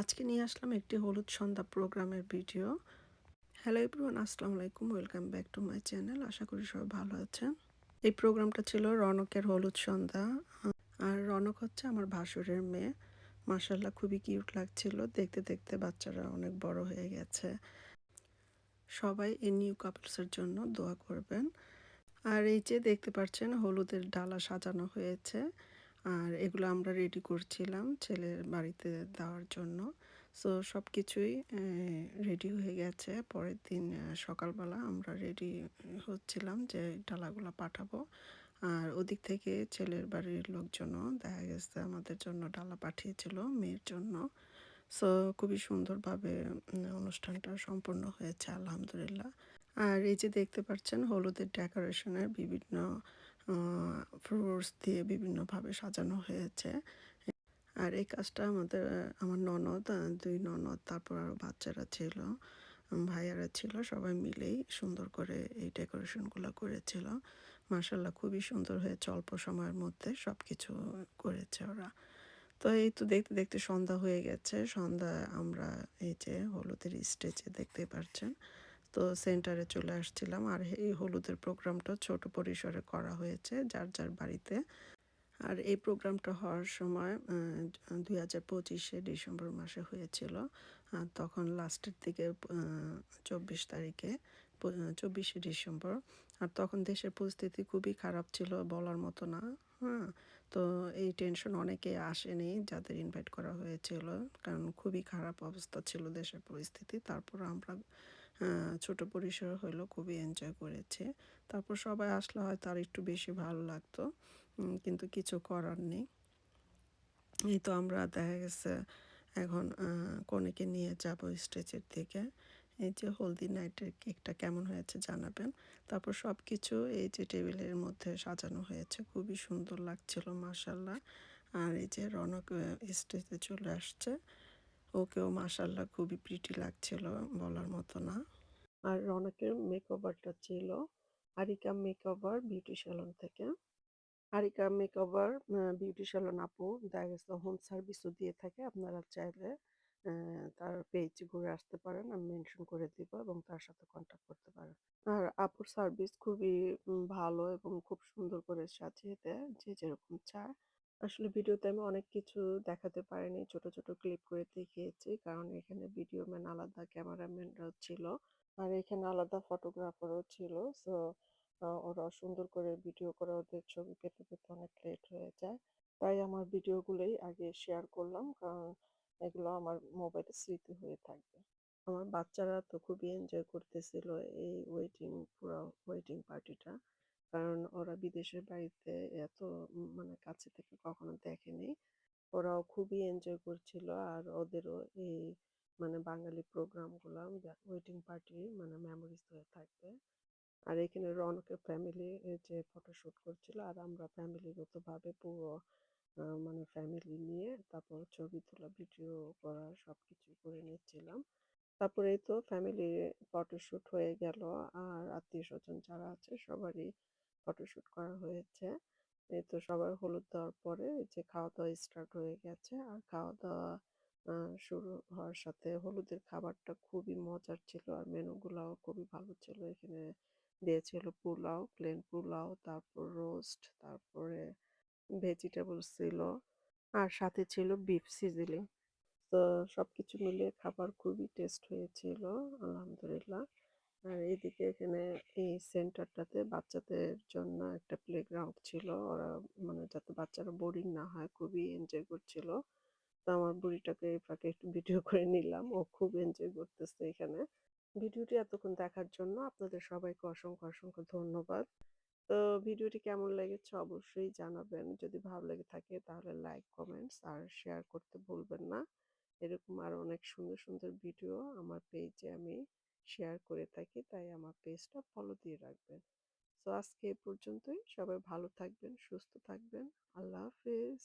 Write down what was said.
আজকে নিয়ে আসলাম একটি হলুদ সন্ধ্যা প্রোগ্রামের ভিডিও। হ্যালো এভরিওয়ান আসসালামু আলাইকুম welcome back to my channel আশা করি সবাই ভালো আছেন। এই প্রোগ্রামটা ছিল রনকের হলুদ সন্ধ্যা। আর রনক হচ্ছে আমার ভাসুরের মেয়ে। মাসাল্লাহ খুবই কিউট লাগছিল। দেখতে দেখতে বাচ্চারা অনেক বড় হয়ে গেছে। সবাই এই নিউ কাপলসের জন্য দোয়া করবেন। আর এই যে দেখতে পাচ্ছেন, হলুদের ডালা সাজানো হয়েছে। আর এগুলো আমরা রেডি করছিলাম ছেলের বাড়িতে দেওয়ার জন্য। সো সব কিছুই রেডি হয়ে গেছে। পরের দিন সকালবেলা আমরা রেডি হচ্ছিলাম যে ডালাগুলো পাঠাবো। আর ওদিক থেকে ছেলের বাড়ির লোকজনও দেখা গেছে, আমাদের জন্য ডালা পাঠিয়েছিল মেয়ের জন্য। সো খুবই সুন্দরভাবে অনুষ্ঠানটা সম্পন্ন হয়েছে, আলহামদুলিল্লাহ। আর এই যে দেখতে পাচ্ছেন, হলুদের ডেকোরেশনের বিভিন্ন ফ্রুটস দিয়ে বিভিন্নভাবে সাজানো হয়েছে। আর এই কাজটা আমাদের, আমার ননদ দুই ননদ, তারপর আরও বাচ্চারা ছিল ভাইয়ারা ছিল, সবাই মিলেই সুন্দর করে এই ডেকোরেশনগুলো করেছিল। মার্শাল্লাহ খুবই সুন্দর হয়েছে, অল্প সময়ের মধ্যে সব কিছু করেছে ওরা। তো এই তো দেখতে দেখতে সন্ধ্যা হয়ে গেছে সন্ধ্যা আমরা এই যে হলুদের স্টেজে দেখতে পাচ্ছেন তো সেন্টারে চলে আসছিলাম। আর এই হলুদের প্রোগ্রামটা ছোট পরিসরে করা হয়েছে যার যার বাড়িতে। আর এই প্রোগ্রামটা হওয়ার সময় দুই হাজার পঁচিশে ডিসেম্বর মাসে হয়েছিল। তখন লাস্টের দিকে চব্বিশ তারিখে চব্বিশে ডিসেম্বর। আর তখন দেশের পরিস্থিতি খুবই খারাপ ছিল বলার মতো না। হ্যাঁ তো এই টেনশন অনেকে আসেনি যাদের ইনভাইট করা হয়েছিল। কারণ খুবই খারাপ অবস্থা ছিল দেশের পরিস্থিতি। তারপর আমরা ছোট পরিসর হলো খুবই এনজয় করেছে। তারপর সবাই আসলে হয় তার একটু বেশি ভালো লাগতো কিন্তু কিছু করার নেই। এই তো আমরা দেখা গেছে এখন কনেকে নিয়ে যাব স্টেজের দিকে। এই যে হলদি নাইটের কেকটা কেমন হয়েছে জানাবেন। তারপর সব কিছু এই যে টেবিলের মধ্যে সাজানো হয়েছে, খুবই সুন্দর লাগছিল মাসাল্লাহ আর এই যে রনক স্টেজে চলে আসছে। ওকেও মাসাল্লাহ খুবই প্রিটি লাগছিল বলার মতো না। আর রনকের মেকওভারটা ছিল, আরিকা মেকওভার বিউটি স্যালন থেকে। আরিকা মেকওভার বিউটি স্যালন আপু, দেখা হোম সার্ভিসও দিয়ে থাকে, আপনারা চাইলে তার পেজ ঘুরে আসতে পারেন, আমি মেনশন করে দিব এবং তার সাথে কন্ট্যাক্ট করতে পারেন। আর আপুর সার্ভিস খুবই ভালো এবং খুব সুন্দর করে সাজিয়ে দেয়, যে যেরকম চায়। আসলে ভিডিওতে আমি অনেক কিছু দেখাতে পারিনি। ছোট ছোট ক্লিপ করে দেখিয়েছি। কারণ এখানে ভিডিও ম্যান আলাদা, ক্যামেরাম্যানরাও ছিল। আর এখানে আলাদা ফটোগ্রাফারও ছিল। সো ওরা সুন্দর করে ভিডিও করে ওদের ছবি পেতে পেতে অনেক লেট হয়ে যায়। তাই আমার ভিডিওগুলোই আগে শেয়ার করলাম। কারণ এগুলো আমার মোবাইলে স্মৃতি হয়ে থাকবে। আমার বাচ্চারা তো খুবই এনজয় করতেছিল এই ওয়েটিং, পুরো ওয়েটিং পার্টিটা। কারণ ওরা বিদেশের বাড়িতে এত মানে কাছে থেকে কখনো দেখেনি। ওরাও খুবই এনজয় করছিল। আর ওদেরও এই মানে বাঙালি প্রোগ্রামগুলো ওয়েটিং পার্টি মানে মেমোরিজ হয়ে থাকবে। আর এখানে রনকের ফ্যামিলি যে ফটোশ্যুট করছিল, আর আমরা ফ্যামিলিগতভাবে পুরো মানে ফ্যামিলি নিয়ে তারপর ছবি তোলা ভিডিও করা সব কিছু করে নিচ্ছিলাম। তারপরে তো ফ্যামিলি ফটোশ্যুট হয়ে গেল। আর আত্মীয় স্বজন যারা আছে, সবারই ফটোশ্যুট করা হয়েছে। এই তো সবার হলুদ দেওয়ার পরে যে খাওয়া দাওয়া স্টার্ট হয়ে গেছে। আর খাওয়া দাওয়া শুরু হওয়ার সাথে হলুদের খাবারটা খুবই মজার ছিল আর মেনুগুলাও খুবই ভালো ছিল। এখানে দিয়েছিল পোলাও প্লেন পোলাও, তারপর রোস্ট তারপরে ভেজিটেবল ছিল। আর সাথে ছিল বিফ সিজিলিং তো সব কিছু মিলিয়ে খাবার খুবই টেস্ট হয়েছিল, আলহামদুলিল্লাহ। আর এদিকে এখানে এই সেন্টারটাতে বাচ্চাদের জন্য একটা প্লেগ্রাউন্ড ছিল। ওরা মানে যাতে বাচ্চারা বোরিং না হয়, খুবই এনজয় করছিল। তো আমার বুড়িটাকে এই ফাঁকে একটু ভিডিও করে নিলাম। ও খুব এনজয় করতেছে এখানে। ভিডিওটি এতক্ষণ দেখার জন্য আপনাদের সবাইকে অসংখ্য অসংখ্য ধন্যবাদ। তো ভিডিওটি কেমন লেগেছে অবশ্যই জানাবেন। যদি ভালো লেগে থাকে তাহলে লাইক কমেন্টস আর শেয়ার করতে ভুলবেন না। এরকম আরও অনেক সুন্দর সুন্দর ভিডিও আমার পেজে আমি শেয়ার করে থাকি, তাই আমার পেজটা ফলো দিয়ে রাখবেন। তো আজকে এ পর্যন্তই। সবাই ভালো থাকবেন, সুস্থ থাকবেন। আল্লাহ হাফেজ।